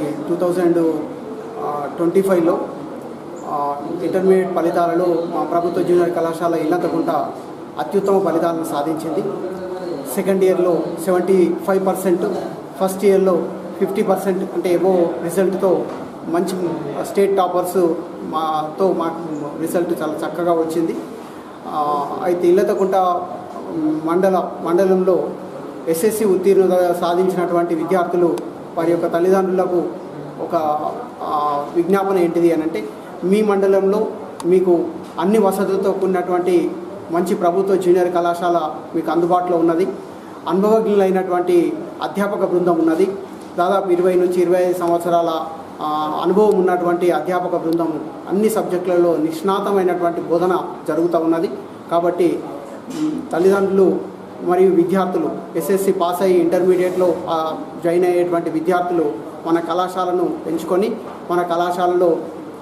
ఈ two thousand twenty ఫైవ్లో intermediate ఫలితాలలో మా ప్రభుత్వ జూనియర్ కళాశాల ఇల్లంతకుంట అత్యుత్తమ ఫలితాలను సాధించింది. సెకండ్ ఇయర్లో సెవెంటీ ఫైవ్ పర్సెంట్ ఫస్ట్ ఇయర్లో ఫిఫ్టీ పర్సెంట్ అంటే ఏవో రిజల్ట్తో మంచి uh, స్టేట్ టాపర్స్ మాతో మాకు రిజల్ట్ చాలా చక్కగా వచ్చింది. అయితే ఇల్లతకుంట మండల మండలంలో ఎస్ఎస్సి ఉత్తీర్ణత సాధించినటువంటి విద్యార్థులు వారి యొక్క తల్లిదండ్రులకు ఒక విజ్ఞాపన ఏంటిది అని అంటే మీ మండలంలో మీకు అన్ని వసతులతో కూడినటువంటి మంచి ప్రభుత్వ జూనియర్ కళాశాల మీకు అందుబాటులో ఉన్నది. అనుభవజ్ఞులైనటువంటి అధ్యాపక బృందం ఉన్నది. దాదాపు ఇరవై నుంచి ఇరవై ఐదు సంవత్సరాల అనుభవం ఉన్నటువంటి అధ్యాపక బృందం అన్ని సబ్జెక్టులలో నిష్ణాతమైనటువంటి బోధన జరుగుతూ ఉన్నది. కాబట్టి తల్లిదండ్రులు మరియు విద్యార్థులు ఎస్ఎస్సి పాస్ అయ్యి ఇంటర్మీడియట్లో జాయిన్ అయ్యేటువంటి విద్యార్థులు మన కళాశాలను ఎంచుకొని మన కళాశాలలో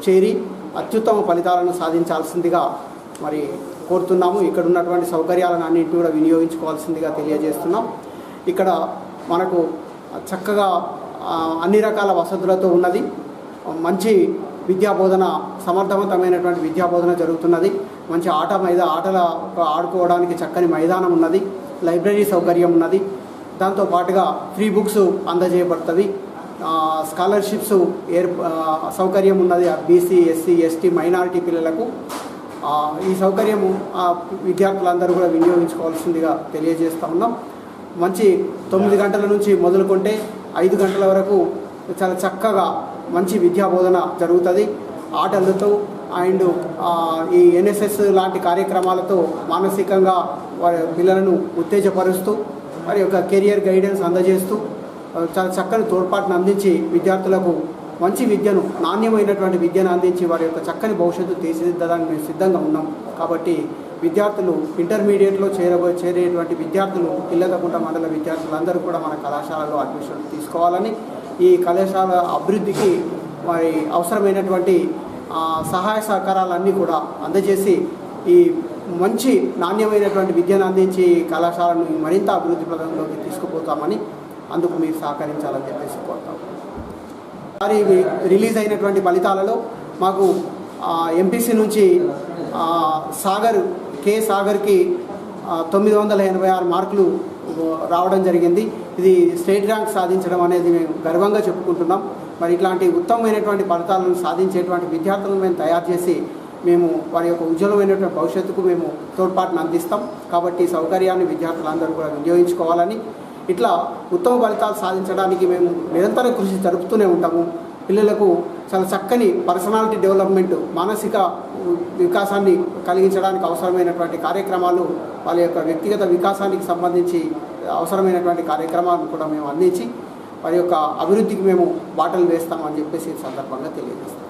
చేరి అత్యుత్తమ ఫలితాలను సాధించాల్సిందిగా మరి కోరుతున్నాము. ఇక్కడ ఉన్నటువంటి సౌకర్యాలను అన్నింటినీ కూడా వినియోగించుకోవాల్సిందిగా తెలియజేస్తున్నాం. ఇక్కడ మనకు చక్కగా అన్ని రకాల వసతులతో ఉన్నది. మంచి విద్యా బోధన సమర్థవంతమైనటువంటి విద్యా బోధన జరుగుతున్నది. మంచి ఆట మైదా ఆటల ఆడుకోవడానికి చక్కని మైదానం ఉన్నది. లైబ్రరీ సౌకర్యం ఉన్నది. దాంతో పాటుగా ఫ్రీ బుక్స్ అందజేయబడుతుంది. స్కాలర్షిప్స్ ఏర్ సౌకర్యం ఉన్నది బీసీ ఎస్సీ ఎస్టీ మైనారిటీ పిల్లలకు. ఈ సౌకర్యము ఆ, విద్యార్థులందరూ కూడా వినియోగించుకోవాల్సిందిగా తెలియజేస్తూ ఉన్నాం. మంచి తొమ్మిది గంటల నుంచి మొదలుకుంటే ఐదు గంటల వరకు చాలా చక్కగా మంచి విద్యా బోధన జరుగుతుంది. ఆటలతో అండ్ ఈ ఎన్ఎస్ఎస్ లాంటి కార్యక్రమాలతో మానసికంగా వారి పిల్లలను ఉత్తేజపరుస్తూ వారి యొక్క కెరియర్ గైడెన్స్ అందజేస్తూ చాలా చక్కని తోడ్పాటును అందించి విద్యార్థులకు మంచి విద్యను నాణ్యమైనటువంటి విద్యను అందించి వారి యొక్క చక్కని భవిష్యత్తు తీర్చిదిద్దడానికి మేము సిద్ధంగా ఉన్నాం. కాబట్టి విద్యార్థులు ఇంటర్మీడియట్లో చేరబో చేరేటువంటి విద్యార్థులు పిల్లలకుంట మండల విద్యార్థులందరూ కూడా మన కళాశాలలో అడ్మిషన్ తీసుకోవాలని ఈ కళాశాల అభివృద్ధికి మరి అవసరమైనటువంటి సహాయ సహకారాలన్నీ కూడా అందజేసి ఈ మంచి నాణ్యమైనటువంటి విద్యను అందించి కళాశాలను మరింత అభివృద్ధి ప్రదంలోకి తీసుకుపోతామని అందుకు మీరు సహకరించాలని చెప్పేసి కోరుతాం. మరి రిలీజ్ అయినటువంటి ఫలితాలలో మాకు ఎంపీసీ నుంచి సాగర్ కే సాగర్కి తొమ్మిది వందల ఎనభై ఆరు మార్కులు రావడం జరిగింది. ఇది స్టేట్ ర్యాంక్ సాధించడం అనేది మేము గర్వంగా చెప్పుకుంటున్నాం. మరి ఇట్లాంటి ఉత్తమమైనటువంటి ఫలితాలను సాధించేటువంటి విద్యార్థులను మేము తయారు చేసి మేము వారి యొక్క ఉజ్వలమైనటువంటి భవిష్యత్తుకు మేము తోడ్పాటును అందిస్తాం. కాబట్టి ఈ సౌకర్యాన్ని విద్యార్థులందరూ కూడా వినియోగించుకోవాలని ఇట్లా ఉత్తమ ఫలితాలు సాధించడానికి మేము నిరంతర కృషి జరుపుతూనే ఉంటాము. పిల్లలకు చాలా చక్కని పర్సనాలిటీ డెవలప్మెంట్ మానసిక వికాసాన్ని కలిగించడానికి అవసరమైనటువంటి కార్యక్రమాలు వాళ్ళ యొక్క వ్యక్తిగత వికాసానికి సంబంధించి అవసరమైనటువంటి కార్యక్రమాలను కూడా మేము అందించి వారి యొక్క అభివృద్ధికి మేము బాటలు వేస్తామని చెప్పేసి ఈ సందర్భంగా తెలియజేస్తాం